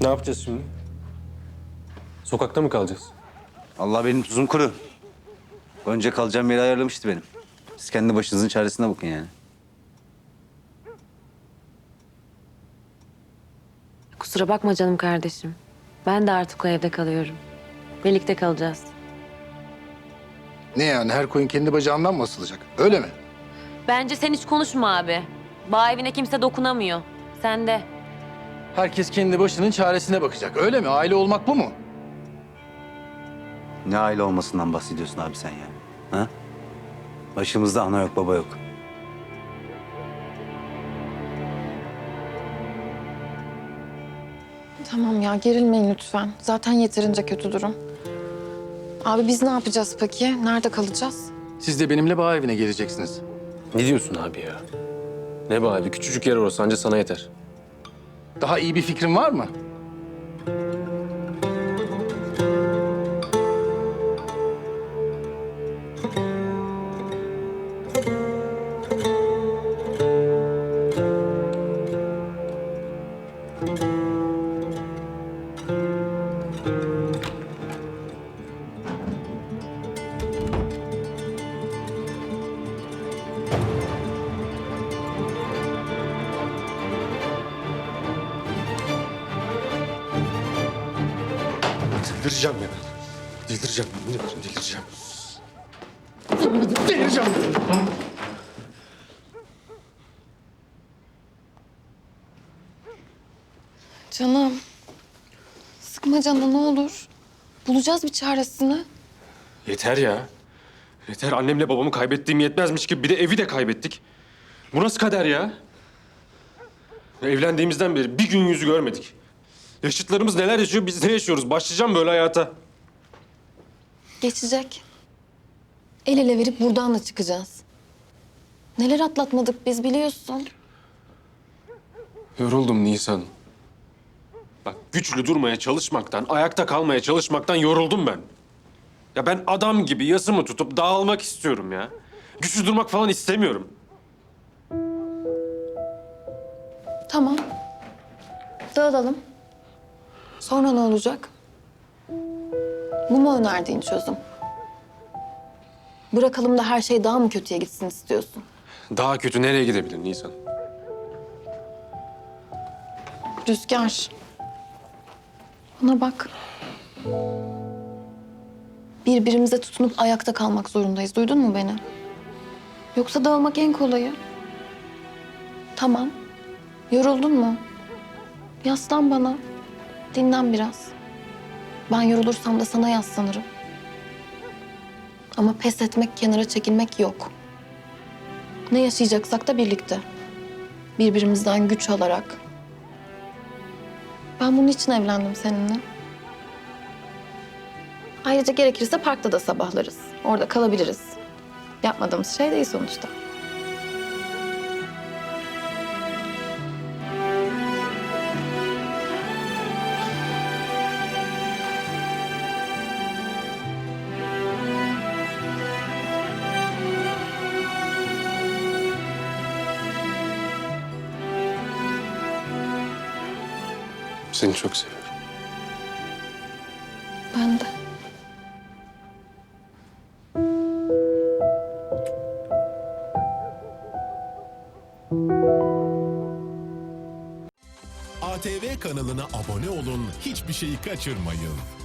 Ne yapacağız şimdi? Sokakta mı kalacağız? Allah benim tuzum kuru. Önce kalacağım yeri ayarlamıştı benim. Siz kendi başınızın çaresine bakın yani. Kusura bakma canım kardeşim. Ben de artık o evde kalıyorum. Birlikte kalacağız. Ne yani her koyun kendi bacağından mı asılacak? Öyle mi? Bence sen hiç konuşma abi. Bağ evine kimse dokunamıyor. Sen de. Herkes kendi başının çaresine bakacak. Öyle mi? Aile olmak bu mu? Ne aile olmasından bahsediyorsun abi sen yani? Ha? Başımızda ana yok baba yok. Tamam ya gerilmeyin lütfen. Zaten yeterince kötü durum. Abi biz ne yapacağız peki? Nerede kalacağız? Siz de benimle bağ evine geleceksiniz. Ne diyorsun abi ya? Ne bu abi? Küçücük yer orası anca sana yeter. Daha iyi bir fikrin var mı? Delireceğim ya. Delireceğim. Delireceğim. Delireceğim. Canım. Sıkma canını ne olur. Bulacağız bir çaresini. Yeter ya. Yeter. Annemle babamı kaybettiğim yetmezmiş gibi bir de evi de kaybettik. Bu nasıl kader ya? Evlendiğimizden beri bir gün yüzü görmedik. Yaşıtlarımız neler yaşıyor, biz ne yaşıyoruz? Başlayacağım böyle hayata. Geçecek. El ele verip buradan da çıkacağız. Neler atlatmadık biz biliyorsun. Yoruldum Nisan. Bak güçlü durmaya çalışmaktan, ayakta kalmaya çalışmaktan yoruldum ben. Ya ben adam gibi yasımı tutup dağılmak istiyorum ya. Güçlü durmak falan istemiyorum. Tamam. Dağılalım. Sonra ne olacak? Bu mu önerdiğin çözüm? Bırakalım da her şey daha mı kötüye gitsin istiyorsun? Daha kötü nereye gidebilir Nisan? Rüzgar. Bana bak. Birbirimize tutunup ayakta kalmak zorundayız. Duydun mu beni? Yoksa dağılmak en kolayı. Tamam. Yoruldun mu? Yaslan bana. Dinlen biraz. Ben yorulursam da sana yaslanırım. Ama pes etmek, kenara çekilmek yok. Ne yaşayacaksak da birlikte. Birbirimizden güç alarak, ben bunun için evlendim seninle. Ayrıca gerekirse parkta da sabahlarız. Orada kalabiliriz. Yapmadığımız şey değil sonuçta. Seni çok seviyorum. Ben de. ATV kanalına abone olun, hiçbir şeyi kaçırmayın.